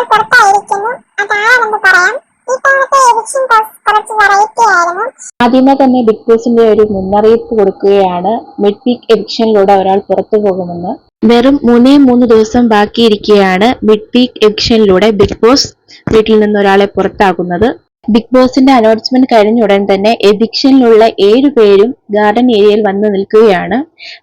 ഒരാൾ പുറത്തായിരിക്കുന്നു അതാണെന്ന് പറയാം ആദ്യമേ തന്നെ ബിഗ് ബോസിന്റെ ഒരു മുന്നറിയിപ്പ് കൊടുക്കുകയാണ്. മിഡ് വീക്ക് എവിക്ഷനിലൂടെ ഒരാൾ പുറത്തു പോകുമെന്ന്. വെറും മൂന്നേ മൂന്ന് ദിവസം ബാക്കിയിരിക്കുകയാണ് മിഡ് വീക്ക് എവിക്ഷനിലൂടെ ബിഗ് ബോസ് വീട്ടിൽ നിന്ന് ഒരാളെ പുറത്താകുന്നത്. ബിഗ് ബോസിന്റെ അനൗൺസ്മെന്റ് കഴിഞ്ഞ ഉടൻ തന്നെ എവിക്ഷനിലുള്ള ഏഴു പേരും ഗാർഡൻ ഏരിയയിൽ വന്ന് നിൽക്കുകയാണ്.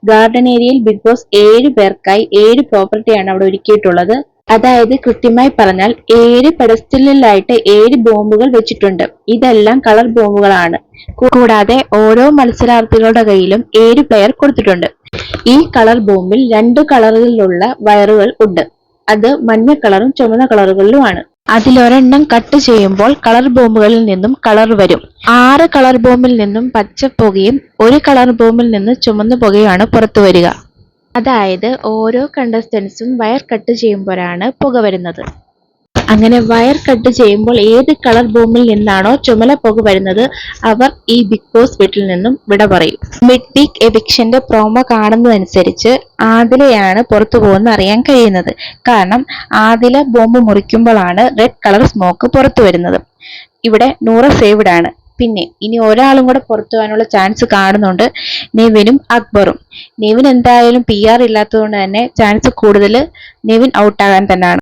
ഗാർഡൻ ഏരിയയിൽ ബിഗ് ബോസ് ഏഴ് പേർക്കായി ഏഴ് പ്രോപ്പർട്ടിയാണ് അവിടെ ഒരുക്കിയിട്ടുള്ളത്. അതായത് കൃത്യമായി പറഞ്ഞാൽ ഏഴ് പെഡസ്റ്റലിലായിട്ട് ഏഴ് ബോംബുകൾ വെച്ചിട്ടുണ്ട്. ഇതെല്ലാം കളർ ബോംബുകളാണ്. കൂടാതെ ഓരോ മത്സരാർത്ഥികളുടെ കയ്യിലും ഏഴ് പ്ലെയർ കൊടുത്തിട്ടുണ്ട്. ഈ കളർ ബോംബിൽ രണ്ട് കളറുകളിലുള്ള വയറുകൾ ഉണ്ട്. അത് മഞ്ഞ കളറും ചുമന്ന കളറുകളിലുമാണ് അതിലൊരെണ്ണം കട്ട് ചെയ്യുമ്പോൾ കളർ ബോംബുകളിൽ നിന്നും കളർ വരും. ആറ് കളർ ബോംബിൽ നിന്നും പച്ച പുകയും ഒരു കളർ ബോംബിൽ നിന്ന് ചുമന്ന പുകയുമാണ് പുറത്തു വരിക. അതായത് ഓരോ കണ്ടസ്റ്റൻസും വയർ കട്ട് ചെയ്യുമ്പോഴാണ് പുക വരുന്നത്. അങ്ങനെ വയർ കട്ട് ചെയ്യുമ്പോൾ ഏത് കളർ ബോംബിൽ നിന്നാണോ ചുമല പുക വരുന്നത് അവർ ഈ ബിഗ് ബോസ് വീട്ടിൽ നിന്നും വിട പറയും. മിഡ് വീക്ക് എവിക്ഷന്റെ പ്രോമോ കാണുന്നതനുസരിച്ച് ആദിലയാണ് പുറത്തു പോകുന്ന അറിയാൻ കഴിയുന്നത്. കാരണം ആദില ബോംബ് മുറിക്കുമ്പോഴാണ് റെഡ് കളർ സ്മോക്ക് പുറത്തു വരുന്നത്. ഇവിടെ നൂറ സേവ്ഡ് ആണ്. പിന്നെ ഇനി ഒരാളും കൂടെ പുറത്തു പോകാനുള്ള ചാൻസ് കാണുന്നുണ്ട് നെവിനും അക്ബറും. നെവിൻ എന്തായാലും പി ആർ ഇല്ലാത്തതുകൊണ്ട് തന്നെ ചാൻസ് കൂടുതൽ നെവിൻ ഔട്ടാകാൻ തന്നെയാണ്.